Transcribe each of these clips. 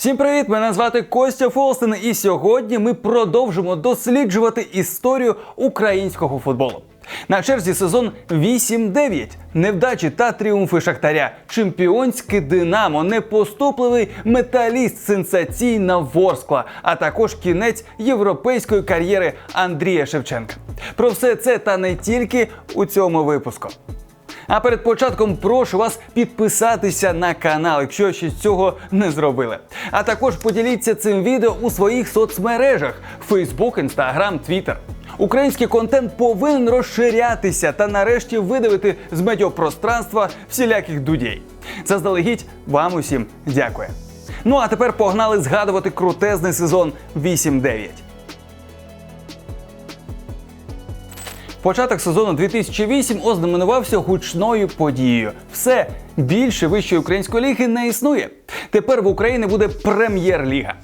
Всім привіт! Мене звати Костя Фолстен, і сьогодні ми продовжимо досліджувати історію українського футболу. На черзі сезон 8-9. Невдачі та тріумфи Шахтаря, чемпіонське Динамо, непоступливий металіст, сенсаційна Ворскла, а також кінець європейської кар'єри Андрія Шевченка. Про все це та не тільки у цьому випуску. А перед початком прошу вас підписатися на канал, якщо ще цього не зробили. А також поділіться цим відео у своїх соцмережах: Facebook, Instagram, Twitter. Український контент повинен розширятися та нарешті видавити з медіапространства всіляких дудей. Заздалегідь вам усім дякую. Ну а тепер погнали згадувати крутезний сезон 8-9. Початок сезону 2008 ознаменувався гучною подією. Все більше вищої української ліги не існує. Тепер в Україні буде прем'єр-ліга.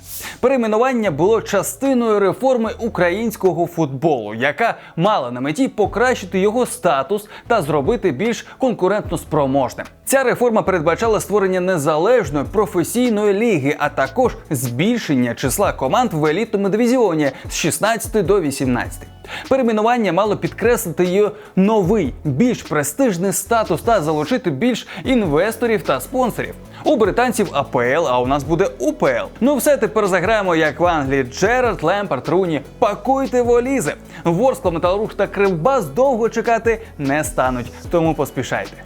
Перейменування було частиною реформи українського футболу, яка мала на меті покращити його статус та зробити більш конкурентно спроможним. Ця реформа передбачала створення незалежної професійної ліги, а також збільшення числа команд в елітному дивізіоні з 16 до 18. Перейменування мало підкреслити її новий, більш престижний статус та залучити більш інвесторів та спонсорів. У британців АПЛ, а у нас буде УПЛ. Ну все тепер заграємо як в Англії. Джерард, Лемпард, Руні. Пакуйте волізи. Ворскла, Металург та Кривбас довго чекати не стануть, тому поспішайте.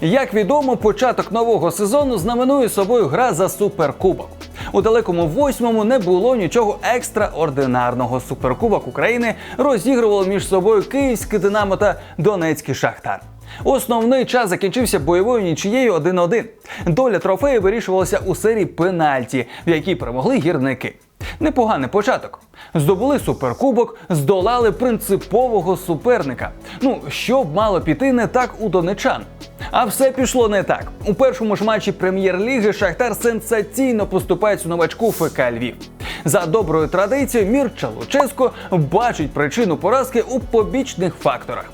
Як відомо, початок нового сезону знаменує собою гра за суперкубок. У далекому восьмому не було нічого екстраординарного. Суперкубок України розігрувало між собою Київське Динамо та Донецький Шахтар. Основний час закінчився бойовою нічією 1-1. Доля трофею вирішувалася у серії пенальті, в якій перемогли гірники. Непоганий початок. Здобули суперкубок, здолали принципового суперника. Ну, що б мало піти не так у донечан. А все пішло не так. У першому ж матчі прем'єр-ліги Шахтар сенсаційно поступається новачку ФК Львів. За доброю традицією Мірча Луческо бачить причину поразки у побічних факторах.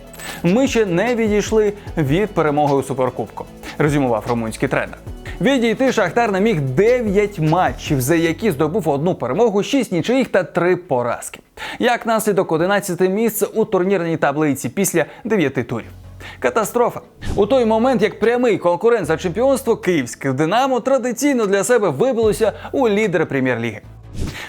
Ми ще не відійшли від перемоги у суперкубку, резюмував румунський тренер. Відійти Шахтар не міг 9 матчів, за які здобув одну перемогу, 6 нічиїх та 3 поразки. Як наслідок 11 місце у турнірній таблиці після 9 турів. Катастрофа. У той момент, як прямий конкурент за чемпіонство, київське Динамо традиційно для себе вибилося у лідери прем'єр-ліги.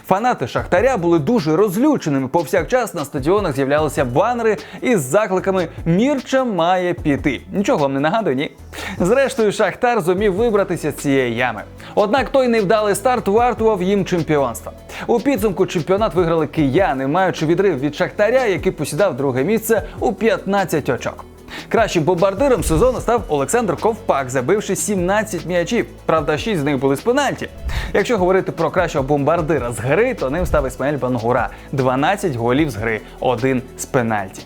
Фанати Шахтаря були дуже розлюченими. Повсякчас на стадіонах з'являлися банери із закликами Мірча має піти. Нічого вам не нагадує, ні? Зрештою, Шахтар зумів вибратися з цієї ями. Однак той невдалий старт вартував їм чемпіонства. У підсумку чемпіонат виграли кияни, маючи відрив від Шахтаря, який посідав друге місце у 15 очок. Кращим бомбардиром сезону став Олександр Ковпак, забивши 17 м'ячів. Правда, 6 з них були з пенальті. Якщо говорити про кращого бомбардира з гри, то ним став Ісмаель Бангура. 12 голів з гри, один з пенальті.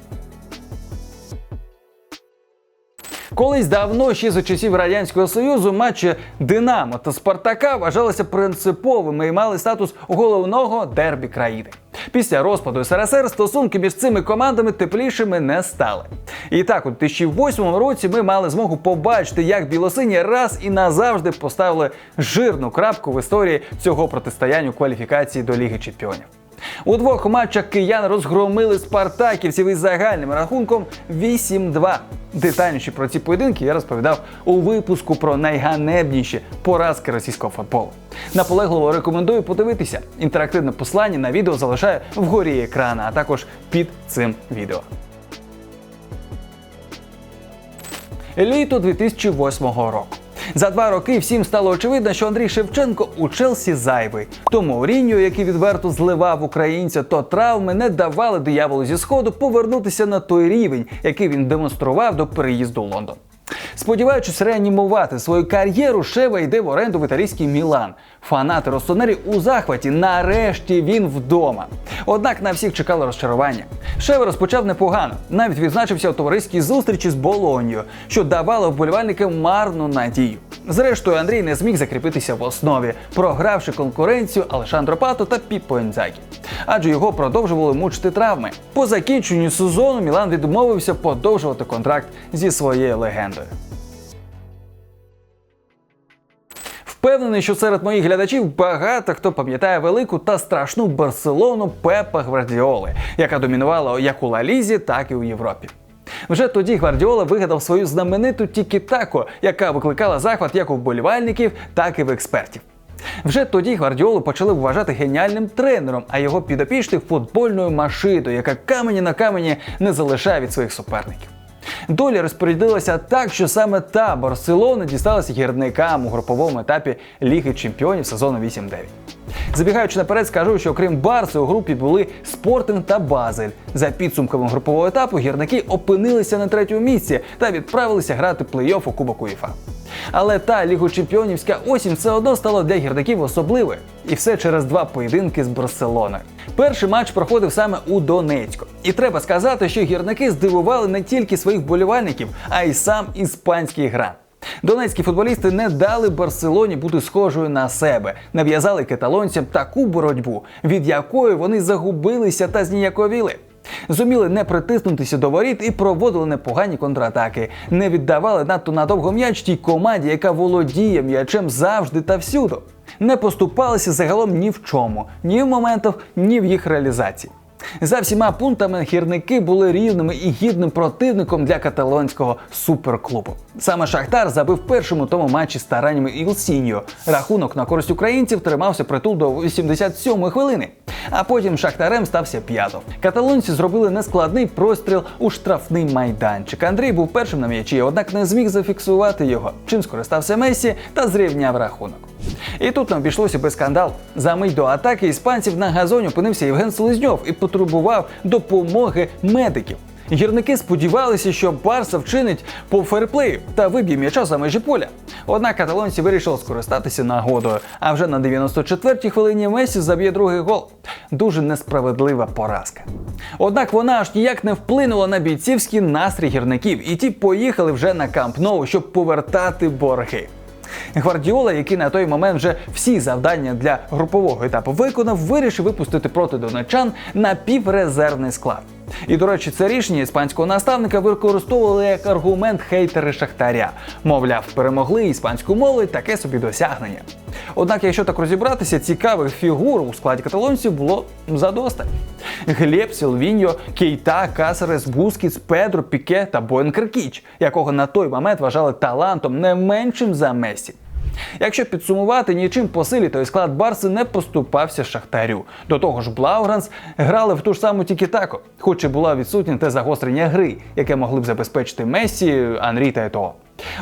Колись давно, ще за часів радянського союзу, матчі Динамо та Спартака вважалися принциповими і мали статус головного дербі країни. Після розпаду СРСР стосунки між цими командами теплішими не стали. І так, у 2008 році ми мали змогу побачити, як білосині раз і назавжди поставили жирну крапку в історії цього протистояння у кваліфікації до Ліги Чемпіонів. У двох матчах киян розгромили спартаківців із загальним рахунком 8-2. Детальніше про ці поєдинки я розповідав у випуску про найганебніші поразки російського футболу. Наполегливо рекомендую подивитися. Інтерактивне послання на відео залишаю вгорі екрана, а також під цим відео. Літо 2008 року. За два роки всім стало очевидно, що Андрій Шевченко у Челсі зайвий. Тому Мауріньо, який відверто зливав українця, то травми не давали дияволу зі сходу повернутися на той рівень, який він демонстрував до переїзду в Лондон. Сподіваючись реанімувати свою кар'єру, Шева йде в оренду в італійський Мілан. Фанати Росонері у захваті. Нарешті він вдома. Однак на всіх чекало розчарування. Шева розпочав непогано. Навіть відзначився у товариській зустрічі з Болоньою, що давало вболівальникам марну надію. Зрештою, Андрій не зміг закріпитися в основі, програвши конкуренцію Алешандро Пато та Піппо Інзагі. Адже його продовжували мучити травми. По закінченню сезону Мілан відмовився подовжувати контракт зі своєю легендою. Впевнений, що серед моїх глядачів багато хто пам'ятає велику та страшну Барселону Пепа Гвардіоли, яка домінувала як у Лалізі, так і у Європі. Вже тоді Гвардіола вигадав свою знамениту тікі-тако, яка викликала захват як у вболівальників, так і в експертів. Вже тоді Гвардіолу почали вважати геніальним тренером, а його підопічних футбольною машиною, яка камені на камені не залишає від своїх суперників. Доля розпорядилася так, що саме та Барселона дісталася гірникам у груповому етапі Ліги Чемпіонів сезону 8-9. Забігаючи наперед, скажу, що окрім Барси у групі були Спортинг та Базель. За підсумками групового етапу гірники опинилися на третьому місці та відправилися грати плей-офф у Кубок УЄФА. Але та лігочемпіонівська осінь все одно стала для гірників особливою. І все через два поєдинки з Барселоною. Перший матч проходив саме у Донецьку. І треба сказати, що гірники здивували не тільки своїх болівальників, а й сам іспанський грант. Донецькі футболісти не дали Барселоні бути схожою на себе, нав'язали каталонцям таку боротьбу, від якої вони загубилися та зніяковіли. Зуміли не притиснутися до воріт і проводили непогані контратаки, не віддавали надто надовго м'яч тій команді, яка володіє м'ячем завжди та всюду. Не поступалися загалом ні в чому, ні в моментах, ні в їх реалізації. За всіма пунктами гірники були рівними і гідним противником для каталонського суперклубу. Саме Шахтар забив першому тому матчі стараннями Ілсіньо. Рахунок на користь українців тримався притул до 87-ї хвилини. А потім Шахтарем стався п'ятов. Каталонці зробили нескладний простріл у штрафний майданчик. Андрій був першим на м'ячі, однак не зміг зафіксувати його. Чим скористався Месі та зрівняв рахунок. І тут не обійшлося без скандалу. За мить до атаки іспанців на газоні опинився Євген Селезньов і потребував допомоги медиків. Гірники сподівалися, що Барса вчинить по ферплею та виб'є м'яча за межі поля. Однак каталонці вирішили скористатися нагодою. А вже на 94-й хвилині Месі заб'є другий гол. Дуже несправедлива поразка. Однак вона аж ніяк не вплинула на бійцівський настрій гірників, і ті поїхали вже на Камп Ноу, щоб повертати борги. Гвардіола, який на той момент вже всі завдання для групового етапу виконав, вирішив випустити проти донечан напіврезервний склад. І, до речі, це рішення іспанського наставника використовували як аргумент хейтери Шахтаря. Мовляв, перемогли іспанську молодь таке собі досягнення. Однак, якщо так розібратися, цікавих фігур у складі каталонців було задосталь. Глеб, Силвіньо, Кейта, Касерес, Бускіц, Педро, Піке та Боен Киркіч, якого на той момент вважали талантом не меншим за Месі. Якщо підсумувати, нічим по силі той склад Барси не поступався Шахтарю. До того ж, Блаугранс грали в ту ж саму Тікітако, хоч і була відсутня те загострення гри, яке могли б забезпечити Месі, Анрі та Ето.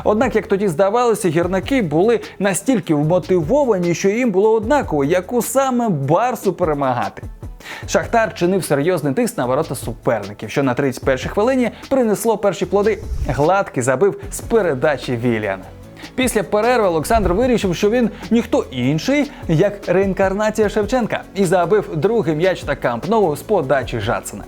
Однак, як тоді здавалося, гірники були настільки вмотивовані, що їм було однаково, яку саме Барсу перемагати. Шахтар чинив серйозний тиск на ворота суперників, що на 31-й хвилині принесло перші плоди. Гладкий забив з передачі Вільяна. Після перерви Олександр вирішив, що він ніхто інший, як реінкарнація Шевченка, і забив другий м'яч на Камп Ноу з подачі Жадсона.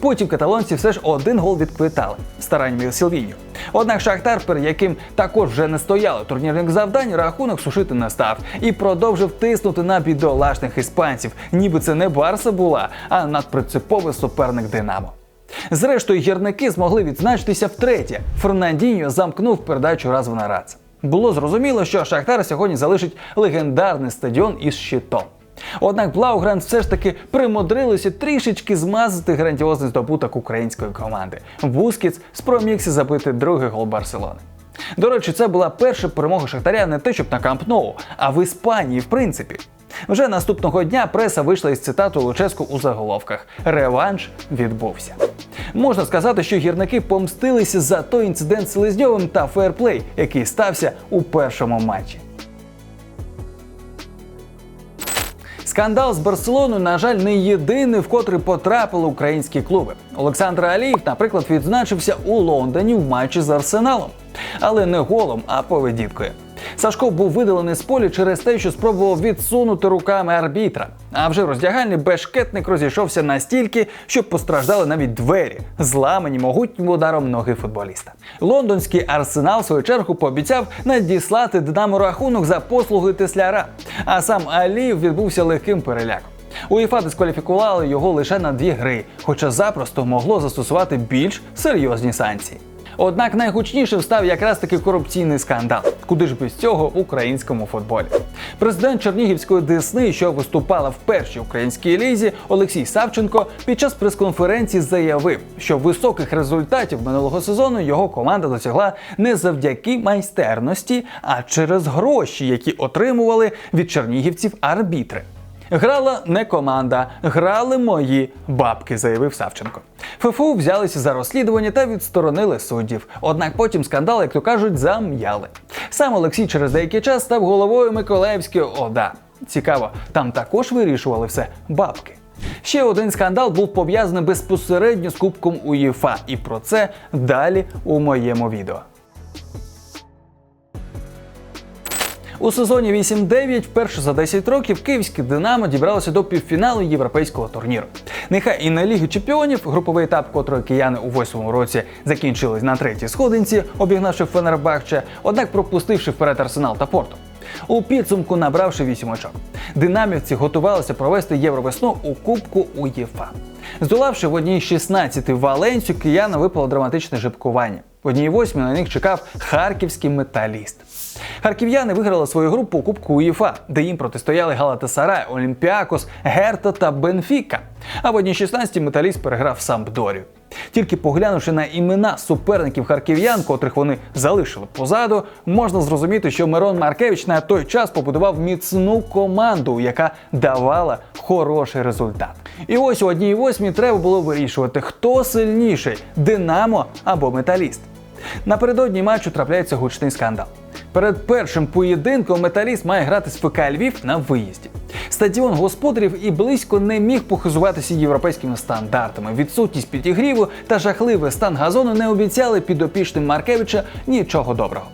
Потім каталонці все ж один гол відквитали стараннями Сілвіньо. Однак Шахтар, перед яким також вже не стояли турнірних завдань, рахунок сушити не став і продовжив тиснути на бідолашних іспанців, ніби це не Барса була, а надпринциповий суперник Динамо. Зрештою, гірники змогли відзначитися втретє. Фернандіньо замкнув передачу раз на раз. Було зрозуміло, що Шахтар сьогодні залишить легендарний стадіон із щитом. Однак Блаугран все ж таки примудрилися трішечки змазати грандіозний здобуток української команди. Бускіц спромігся забити другий гол Барселони. До речі, це була перша перемога Шахтаря не те, щоб на Камп Ноу, а в Іспанії, в принципі. Вже наступного дня преса вийшла із цитату Луческу у заголовках: Реванш відбувся. Можна сказати, що гірники помстилися за той інцидент з та фейерплей, який стався у першому матчі. Скандал з Барселоною, на жаль, не єдиний, в котрий потрапили українські клуби. Олександр Алієв, наприклад, відзначився у Лондоні в матчі з Арсеналом, але не голом, а поведінкою. Сашко був видалений з поля через те, що спробував відсунути руками арбітра. А вже в роздягальні бешкетник розійшовся настільки, що постраждали навіть двері, зламані могутнім ударом ноги футболіста. Лондонський арсенал в свою чергу пообіцяв надіслати Динамо рахунок за послуги Тесляра. А сам Аліїв відбувся легким переляком. УЄФА дискваліфікували його лише на дві гри, хоча запросто могло застосувати більш серйозні санкції. Однак найгучнішим став якраз таки корупційний скандал. Куди ж без цього в українському футболі? Президент Чернігівської Десни, що виступала в першій українській лізі, Олексій Савченко під час прес-конференції заявив, що високих результатів минулого сезону його команда досягла не завдяки майстерності, а через гроші, які отримували від чернігівців арбітри. Грала не команда, грали мої бабки, заявив Савченко. ФФУ взялися за розслідування та відсторонили суддів. Однак потім скандал, як то кажуть, зам'яли. Сам Олексій через деякий час став головою Миколаївської ОДА. Цікаво, там також вирішували все бабки. Ще один скандал був пов'язаний безпосередньо з Кубком УЄФА, і про це далі у моєму відео. У сезоні 8-9 вперше за 10 років київське Динамо дібралося до півфіналу європейського турніру. Нехай і на Ліги Чемпіонів, груповий етап, котрий кияни у восьмому році закінчились на третій сходинці, обігнавши Фенербахче, однак пропустивши вперед Арсенал та Порту. У підсумку набравши 8 очок. Динамівці готувалися провести євровесну у Кубку УЄФА. Здолавши в одній 16 Валенцію, кияна випало драматичне жебкування. В одній восьмій на них чекав харківський металіст. Харків'яни виграли свою групу у Кубку УЄФА, де їм протистояли Галатасарай, Олімпіакос, Герта та Бенфіка. А в одній 16 металіст переграв Сампдорію. Тільки поглянувши на імена суперників харків'ян, котрих вони залишили позаду, можна зрозуміти, що Мирон Маркевич на той час побудував міцну команду, яка давала хороший результат. І ось у одній восьмій треба було вирішувати, хто сильніший Динамо або Металіст. Напередодні матчу трапляється гучний скандал. Перед першим поєдинком металіст має грати з ФК Львів на виїзді. Стадіон господарів і близько не міг похизуватися європейськими стандартами. Відсутність підігріву та жахливий стан газону не обіцяли підопічним Маркевича нічого доброго.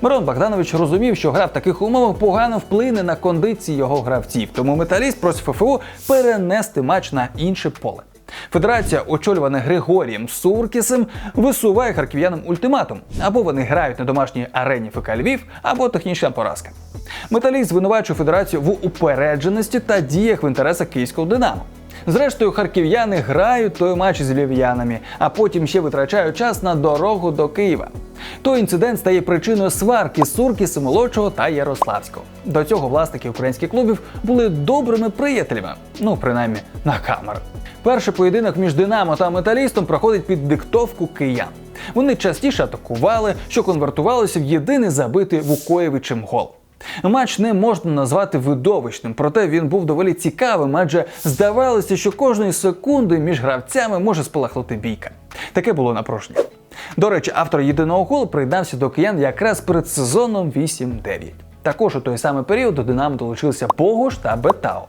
Мирон Богданович розумів, що гра в таких умовах погано вплине на кондиції його гравців, тому металіст просить ФФУ перенести матч на інше поле. Федерація, очолювана Григорієм Суркісом, висуває харків'янам ультиматум: або вони грають на домашній арені ФК Львів, або технічна поразка. Металіст звинувачує федерацію в упередженості та діях в інтересах київського Динамо. Зрештою, харків'яни грають той матч з львів'янами, а потім ще витрачають час на дорогу до Києва. Той інцидент стає причиною сварки Суркіса молодшого та Ярославського. До цього власники українських клубів були добрими приятелями, ну принаймні на камеру. Перший поєдинок між Динамо та Металістом проходить під диктовку киян. Вони частіше атакували, що конвертувалося в єдиний забитий Вукоєвичем гол. Матч не можна назвати видовищним, проте він був доволі цікавим, адже здавалося, що кожної секунди між гравцями може спалахнути бійка. Таке було напруження. До речі, автор єдиного голу приєднався до киян якраз перед сезоном 8-9. Також у той самий період до Динамо долучилися Богош та Бетао.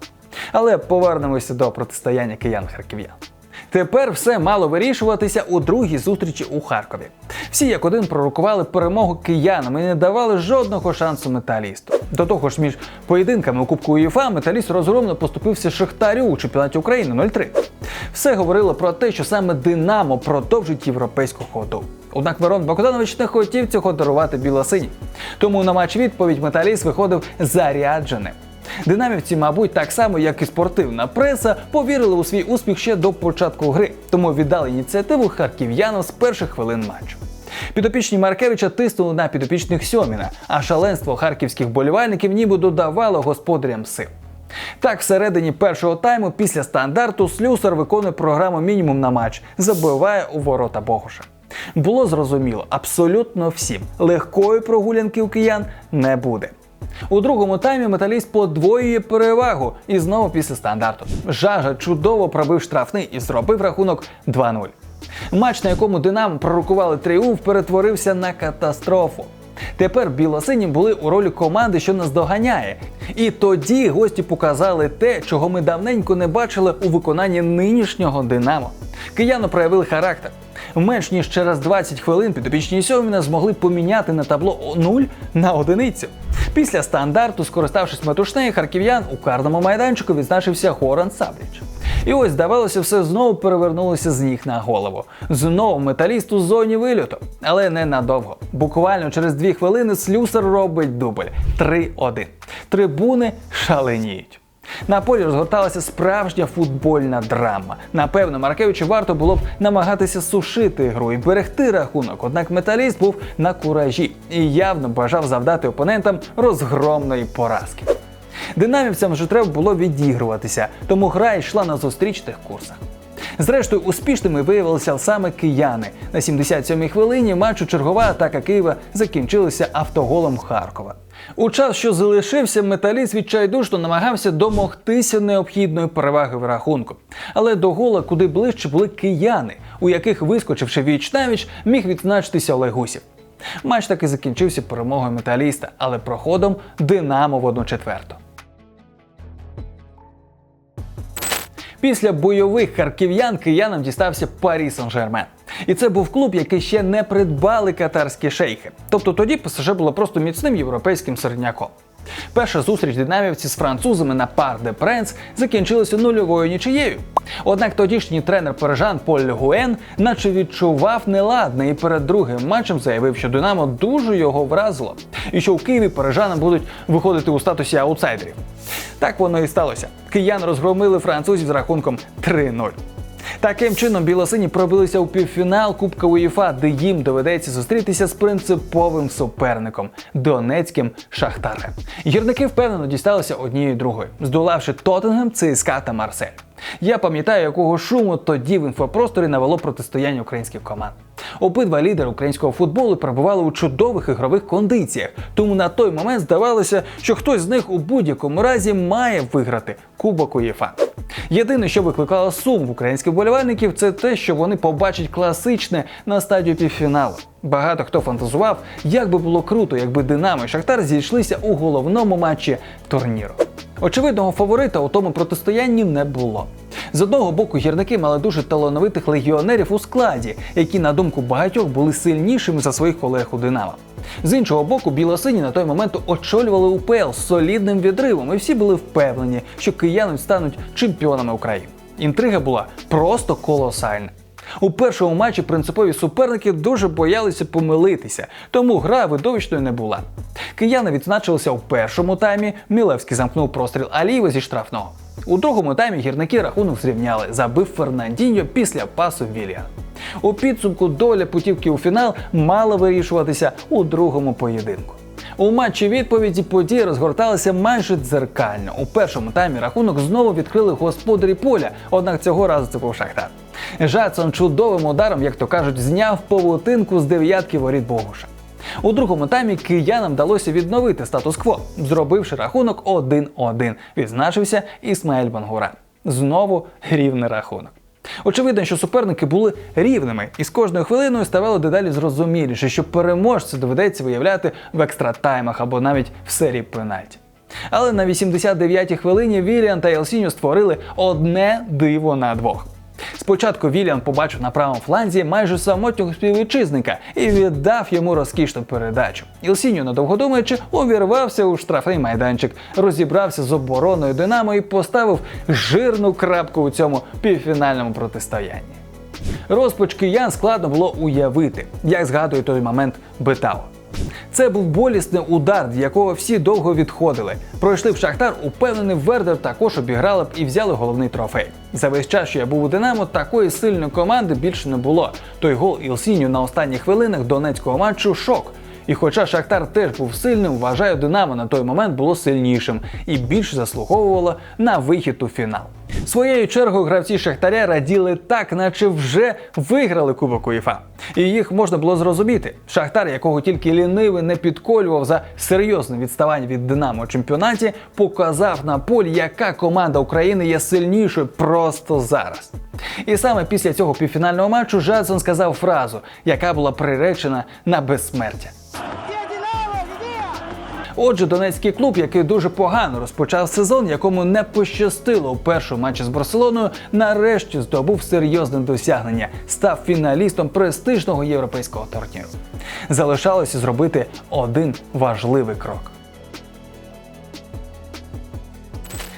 Але повернемося до протистояння киян-харків'ян. Тепер все мало вирішуватися у другій зустрічі у Харкові. Всі як один пророкували перемогу киянам і не давали жодного шансу металісту. До того ж, між поєдинками у Кубку УЄФА металіст розгромно поступився Шахтарю у чемпіонаті України 0-3. Все говорило про те, що саме Динамо продовжить європейську ходу. Однак Мирон Богданович не хотів цього дарувати білосині. Тому на матч відповідь металіст виходив зарядженим. Динамівці, мабуть, так само, як і спортивна преса, повірили у свій успіх ще до початку гри, тому віддали ініціативу харків'янам з перших хвилин матчу. Підопічні Маркевича тиснули на підопічних Сьоміна, а шаленство харківських болівальників ніби додавало господарям сил. Так, всередині першого тайму після стандарту Слюсар виконує програму мінімум на матч, забиває у ворота Богуша. Було зрозуміло абсолютно всім. Легкої прогулянки у киян не буде. У другому таймі металіст подвоює перевагу і знову після стандарту. Жажа чудово пробив штрафний і зробив рахунок 2-0. Матч, на якому Динамо пророкували тріумф, перетворився на катастрофу. Тепер білосині були у ролі команди, що нас доганяє. І тоді гості показали те, чого ми давненько не бачили у виконанні нинішнього Динамо. Кияни проявили характер. Менш ніж через 20 хвилин підопічні Сьоміна змогли поміняти на табло 0 на одиницю. Після стандарту, скориставшись метушнею, харків'ян у карному майданчику відзначився Горан Сабліч. І ось, здавалося, все знову перевернулося з ніг на голову. Знову металіст у зоні вильоту, але не надовго. Буквально через дві хвилини слюсар робить дубль 3-1. Трибуни шаленіють. На полі розгорталася справжня футбольна драма. Напевно, Маркевичу варто було б намагатися сушити гру і берегти рахунок. Однак металіст був на куражі і явно бажав завдати опонентам розгромної поразки. Динамівцям вже треба було відігруватися, тому гра йшла на зустрічних курсах. Зрештою, успішними виявилися саме кияни. На 77-й хвилині матчу чергова атака Києва закінчилася автоголом Харкова. У час, що залишився, металіст відчайдушно намагався домогтися необхідної переваги в рахунку. Але до гола куди ближче були кияни, у яких, вискочивши віч навіч, міг відзначитися Олег Гусів. Матч таки закінчився перемогою металіста, але проходом Динамо в одну четверту. Після бойових харків'ян киянам дістався Парі Сен-Жермен. І це був клуб, який ще не придбали катарські шейхи. Тобто тоді ПСЖ було просто міцним європейським середняком. Перша зустріч динамівців з французами на Пар де Пренс закінчилася нульовою нічиєю. Однак тодішній тренер парижан Поль Гуен наче відчував неладне і перед другим матчем заявив, що Динамо дуже його вразило, і що у Києві парижанам будуть виходити у статусі аутсайдерів. Так воно і сталося. Киян розгромили французів з рахунком 3-0. Таким чином, білосині пробилися у півфінал Кубка УЄФА, де їм доведеться зустрітися з принциповим суперником Донецьким Шахтарем. Гірники впевнено дісталися однією другою, здолавши Тоттенгем, ЦСКА та Марсель. Я пам'ятаю, якого шуму тоді в інфопросторі навело протистояння українських команд. Обидва лідери українського футболу перебували у чудових ігрових кондиціях, тому на той момент здавалося, що хтось з них у будь-якому разі має виграти Кубок УЄФА. Єдине, що викликало сум в українських болівальників, це те, що вони побачать класичне на стадію півфіналу. Багато хто фантазував, як би було круто, якби Динамо і Шахтар зійшлися у головному матчі турніру. Очевидного фаворита у тому протистоянні не було. З одного боку, гірники мали дуже талановитих легіонерів у складі, які, на думку багатьох, були сильнішими за своїх колег у Динамо. З іншого боку, білосині на той момент очолювали УПЛ з солідним відривом, і всі були впевнені, що кияни стануть чемпіонами України. Інтрига була просто колосальна. У першому матчі принципові суперники дуже боялися помилитися, тому гра видовищною не була. Кияни відзначилися у першому таймі. Мілевський замкнув простріл Алієва зі штрафного. У другому таймі гірники рахунок зрівняли, забив Фернандіньо після пасу Вілія. У підсумку доля путівки у фінал мала вирішуватися у другому поєдинку. У матчі відповіді події розгорталися майже дзеркально. У першому таймі рахунок знову відкрили господарі поля, однак цього разу це був Шахтар. Жадсон чудовим ударом, як то кажуть, зняв павутинку з дев'ятки воріт Богуша. У другому таймі киянам вдалося відновити статус-кво, зробивши рахунок 1-1. Відзначився Ісмаель Бангура. Знову рівний рахунок. Очевидно, що суперники були рівними, і з кожною хвилиною ставало дедалі зрозуміліше, що переможця доведеться виявляти в екстратаймах або навіть в серії пенальті. Але на 89-й хвилині Віліан та Елсіньо створили одне диво на двох. Спочатку Віліан побачив на правому фланзі майже самотнього співвітчизника і віддав йому розкішну передачу. Ілсіньо, недовго думаючи, увірвався у штрафний майданчик, розібрався з обороною Динамо і поставив жирну крапку у цьому півфінальному протистоянні. Розпач киян складно було уявити, як згадує той момент Бетау. Це був болісний удар, від якого всі довго відходили. Пройшли в Шахтар, упевнений Вердер також обіграли б і взяли головний трофей. За весь час, що я був у Динамо, такої сильної команди більше не було. Той гол Ілсіню на останніх хвилинах донецького матчу шок. І хоча Шахтар теж був сильним, вважаю, Динамо на той момент було сильнішим і більше заслуговувало на вихід у фінал. Своєю чергою гравці Шахтаря раділи так, наче вже виграли Кубок УЄФА. І їх можна було зрозуміти. Шахтар, якого тільки лінивий не підколював за серйозне відставання від Динамо у чемпіонаті, показав на полі, яка команда України є сильнішою просто зараз. І саме після цього півфінального матчу Жадсон сказав фразу, яка була приречена на безсмертя. Отже, донецький клуб, який дуже погано розпочав сезон, якому не пощастило у першому матчі з Барселоною, нарешті здобув серйозне досягнення, став фіналістом престижного європейського турніру. Залишалося зробити один важливий крок.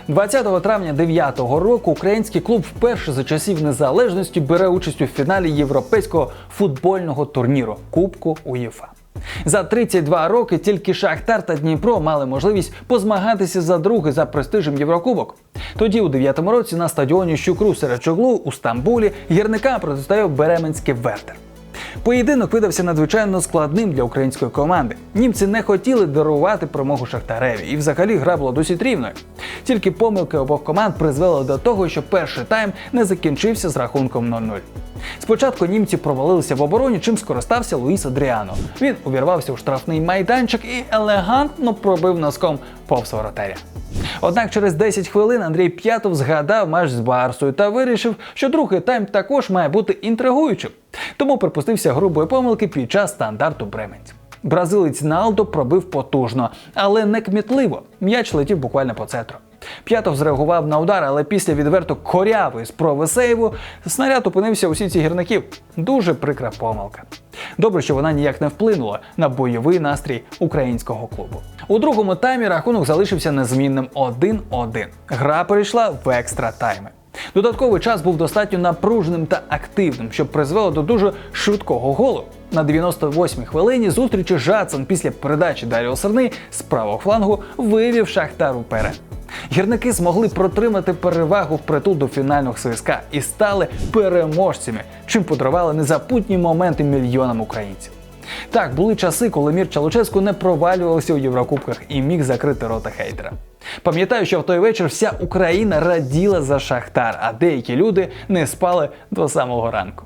20 травня 9 року український клуб вперше за часів незалежності бере участь у фіналі європейського футбольного турніру Кубку УЄФА. За 32 роки тільки Шахтар та Дніпро мали можливість позмагатися за другий за престижем Єврокубок. Тоді, у 9-му році, на стадіоні Щукру Серечоглу у Стамбулі гірникам протистояв Беременський Вертер. Поєдинок видався надзвичайно складним для української команди. Німці не хотіли дарувати перемогу Шахтареві, і взагалі гра була досить рівною. Тільки помилки обох команд призвели до того, що перший тайм не закінчився з рахунком 0-0. Спочатку німці провалилися в обороні, чим скористався Луїс Адріано. Він увірвався у штрафний майданчик і елегантно пробив носком повз воротаря. Однак через 10 хвилин Андрій П'ятов згадав матч з Барсою та вирішив, що другий тайм також має бути інтригуючим. Тому припустився грубої помилки під час стандарту Бременць. Бразилець Налдо пробив потужно, але не кмітливо. М'яч летів буквально по центру. П'ятов зреагував на удар, але після відверто корявої спроби сейву снаряд опинився у сітці гірників. Дуже прикра помилка. Добре, що вона ніяк не вплинула на бойовий настрій українського клубу. У другому таймі рахунок залишився незмінним 1-1. Гра перейшла в екстра тайми. Додатковий час був достатньо напруженим та активним, щоб призвело до дуже швидкого голу. На 98-й хвилині зустрічі Жацан після передачі Даріо Серни з правого флангу вивів Шахтар уперед. Гірники змогли протримати перевагу впритул до фінального ССК і стали переможцями, чим подарували незапутні моменти мільйонам українців. Так, були часи, коли Мір Чалуческу не провалювався у Єврокубках і міг закрити рота хейтера. Пам'ятаю, що в той вечір вся Україна раділа за Шахтар, а деякі люди не спали до самого ранку.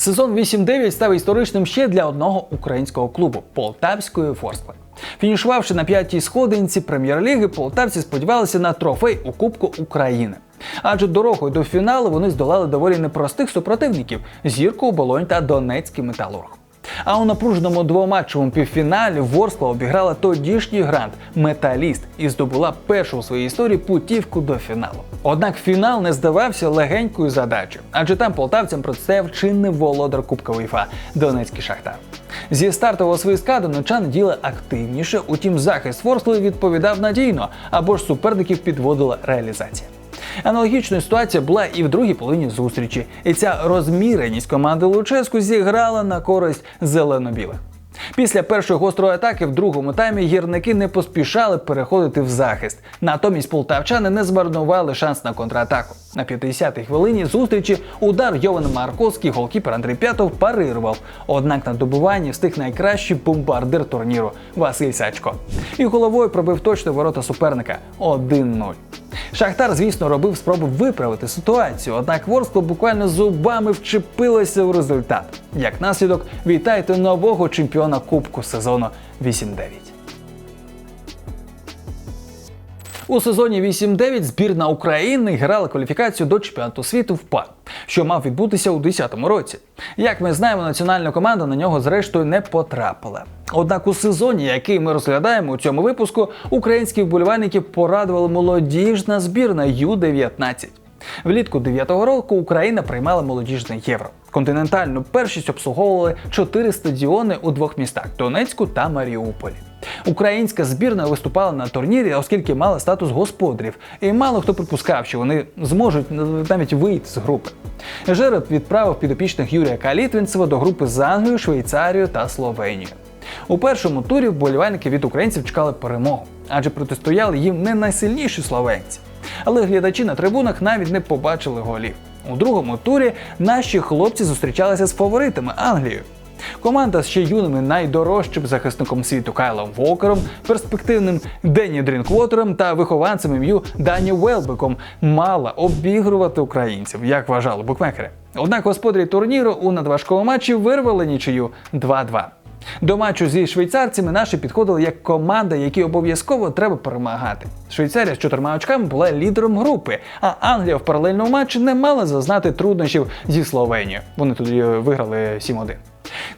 Сезон 8-9 став історичним ще для одного українського клубу Полтавської Форскли. Фінішувавши на п'ятій сходинці прем'єр-ліги, полтавці сподівалися на трофей у Кубку України. Адже дорогою до фіналу вони здолали доволі непростих супротивників зірку оболонь та Донецький металург. А у напруженому двоматчевому півфіналі Ворскла обіграла тодішній грант Металіст і здобула першу у своїй історії путівку до фіналу. Однак фінал не здавався легенькою задачею, адже там полтавцям протистояв чинний володар Кубка УЄФА – Донецький Шахтар. Зі стартового свистка донечани діяли активніше, утім захист Ворскли відповідав надійно, або ж суперників підводила реалізація. Аналогічна ситуація була і в другій половині зустрічі, і ця розміреність команди Луческу зіграла на користь зелено-білих. Після першої гострої атаки в другому таймі гірники не поспішали переходити в захист. Натомість полтавчани не змарнували шанс на контратаку. На 50-й хвилині зустрічі удар Йован Марковський голкіпер Андрій П'ятов парирував. Однак на добуванні встиг найкращий бомбардир турніру Василь Сачко. І головою пробив точно ворота суперника 1-0. Шахтар, звісно, робив спробу виправити ситуацію, однак Ворскло буквально зубами вчепилося у результат. Як наслідок, вітайте нового чемпіона Кубку сезону 8-9. У сезоні 8-9 збірна України грала кваліфікацію до чемпіонату світу в ПА, що мав відбутися у 2010 році. Як ми знаємо, національна команда на нього зрештою не потрапила. Однак у сезоні, який ми розглядаємо у цьому випуску, українські вболівальники порадували молодіжна збірна Ю-19. Влітку 9-го року Україна приймала молодіжне євро. Континентальну першість обслуговували чотири стадіони у двох містах Донецьку та Маріуполі. Українська збірна виступала на турнірі, оскільки мала статус господарів, і мало хто припускав, що вони зможуть навіть вийти з групи. Жереб відправив підопічних Юрія Калітвінцева до групи з Англією, Швейцарією та Словенією. У першому турі вболівальники від українців чекали перемогу, адже протистояли їм не найсильніші словенці. Але глядачі на трибунах навіть не побачили голів. У другому турі наші хлопці зустрічалися з фаворитами Англією. Команда з ще юними найдорожчим захисником світу Кайлом Вокером, перспективним Денні Дрінквотером та вихованцем ім'ю Дані Велбеком мала обігрувати українців, як вважали букмекери. Однак господарі турніру у надважкому матчі вирвали нічию 2-2. До матчу зі швейцарцями наші підходили як команда, якій обов'язково треба перемагати. Швейцарія з чотирма очками була лідером групи, а Англія в паралельному матчі не мала зазнати труднощів зі Словенією. Вони тоді виграли 7-1.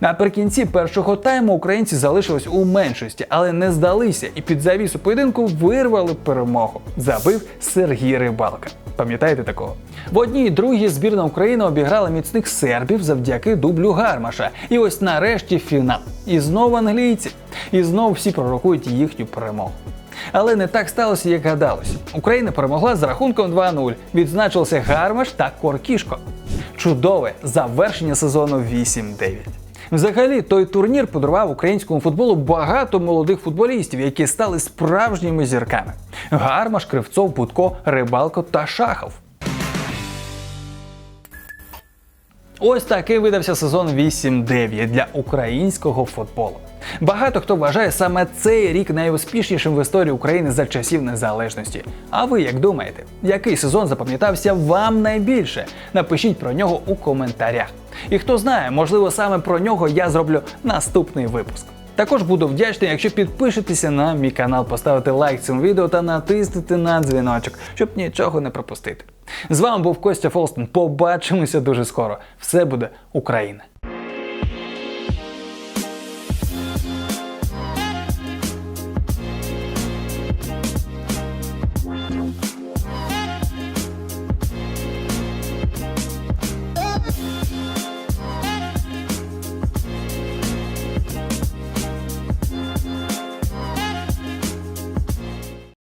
Наприкінці першого тайму українці залишились у меншості, але не здалися і під завісу поєдинку вирвали перемогу. Забив Сергій Рибалка. Пам'ятаєте такого? В одній і другій збірна України обіграла міцних сербів завдяки дублю Гармаша. І ось нарешті фінал. І знову англійці. І знову всі пророкують їхню перемогу. Але не так сталося, як гадалося. Україна перемогла з рахунком 2-0. Відзначилися Гармаш та Коркішко. чудове завершення сезону 8-9. Взагалі, той турнір подарував українському футболу багато молодих футболістів, які стали справжніми зірками: Гармаш, Кривцов, Будко, Рибалко та Шахов. Ось такий видався сезон 8-9 для українського футболу. Багато хто вважає саме цей рік найуспішнішим в історії України за часів незалежності. А ви як думаєте, який сезон запам'ятався вам найбільше? Напишіть про нього у коментарях. І хто знає, можливо, саме про нього я зроблю наступний випуск. Також буду вдячний, якщо підпишетеся на мій канал, поставите лайк цьому відео та натиснете на дзвіночок, щоб нічого не пропустити. З вами був Костя Фолстен. Побачимося дуже скоро. Все буде Україна!